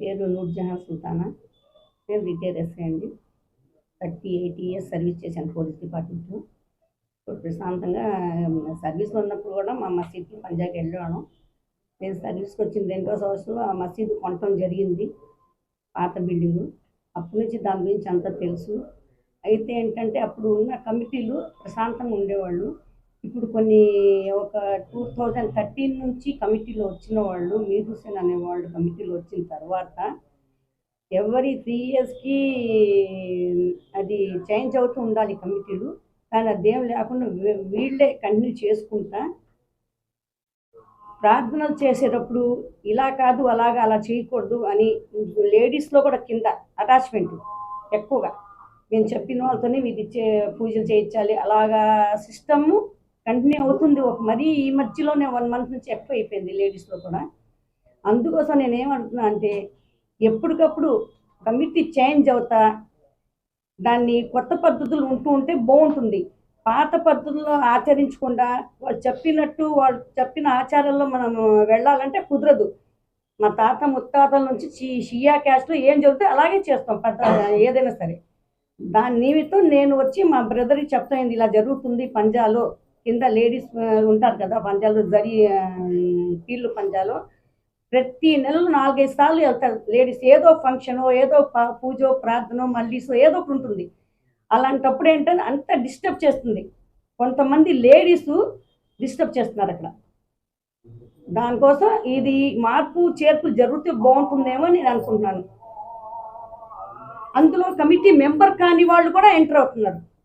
పేరు నూర్జహాన్ సుల్తానా. నేను retire SI అండి. థర్టీ ఎయిట్ ఇయర్స్ సర్వీస్ చేశాను పోలీస్ డిపార్ట్మెంట్లో ఇప్పుడు ప్రశాంతంగా సర్వీస్లో ఉన్నప్పుడు కూడా మా మసీద్కి పంజాకి వెళ్ళాను. నేను సర్వీస్కి వచ్చిన రెండో సంవత్సరంలో ఆ మసీదు కొనటం జరిగింది పాత బిల్డింగు. అప్పటి నుంచి దాని గురించి అంతా తెలుసు. అయితే ఏంటంటే అప్పుడు ఉన్న కమిటీలు ప్రశాంతంగా ఉండేవాళ్ళు. ఇప్పుడు కొన్ని ఒక టూ థౌజండ్ థర్టీన్ నుంచి కమిటీలో వచ్చిన వాళ్ళు మీర్ హుసేన్ అనేవాళ్ళు కమిటీలో వచ్చిన తర్వాత ఎవరి త్రీ ఇయర్స్కి అది చేంజ్ అవుతూ ఉండాలి కమిటీలు. కానీ అదేం లేకుండా వీళ్ళే కంటిన్యూ చేసుకుంటా ప్రార్థనలు చేసేటప్పుడు ఇలా కాదు అలాగా అలా చేయకూడదు అని లేడీస్లో కూడా కింద అటాచ్మెంట్ ఎక్కువగా. మేము చెప్పిన వాళ్ళతోనే ఇది చే పూజలు చేయించాలి అలాగా సిస్టమ్ కంటిన్యూ అవుతుంది. ఒక మరీ ఈ మధ్యలోనే వన్ మంత్ నుంచి ఎక్కువ అయిపోయింది లేడీస్లో కూడా. అందుకోసం నేను ఏమంటున్నా అంటే ఎప్పటికప్పుడు కమిటీ చేంజ్ అవుతా దాన్ని కొత్త పద్ధతులు ఉంటూ ఉంటే బాగుంటుంది. పాత పద్ధతుల్లో ఆచరించకుండా వాళ్ళు చెప్పినట్టు వాళ్ళు చెప్పిన ఆచారాల్లో మనం వెళ్ళాలంటే కుదరదు. మా తాత ముత్తాతల నుంచి షియా క్యాస్ట్లో ఏం చదివితే అలాగే చేస్తాం పద్ధ ఏదైనా సరే. దాని నిమిత్తం నేను వచ్చి మా బ్రదర్కి చెప్తాను ఇలా జరుగుతుంది పంజాలో. కింద లేడీస్ ఉంటారు కదా పంజాలు జరి పీళ్ళు పంజాలు. ప్రతి నెలలో నాలుగైదు సార్లు వెళ్తారు లేడీస్. ఏదో ఫంక్షనో ఏదో ప- పూజో ప్రార్థనో మల్లీసో ఏదో ఒకటి ఉంటుంది. అలాంటప్పుడు ఏంటంటే అంత డిస్టర్బ్ చేస్తుంది. కొంతమంది లేడీస్ డిస్టర్బ్ చేస్తున్నారు అక్కడ. దానికోసం ఇది మార్పు చేర్పులు జరిగితే బాగుంటుందేమో నేను అనుకుంటున్నాను. అందులో కమిటీ మెంబర్ కాని వాళ్ళు కూడా ఎంటర్ అవుతున్నారు.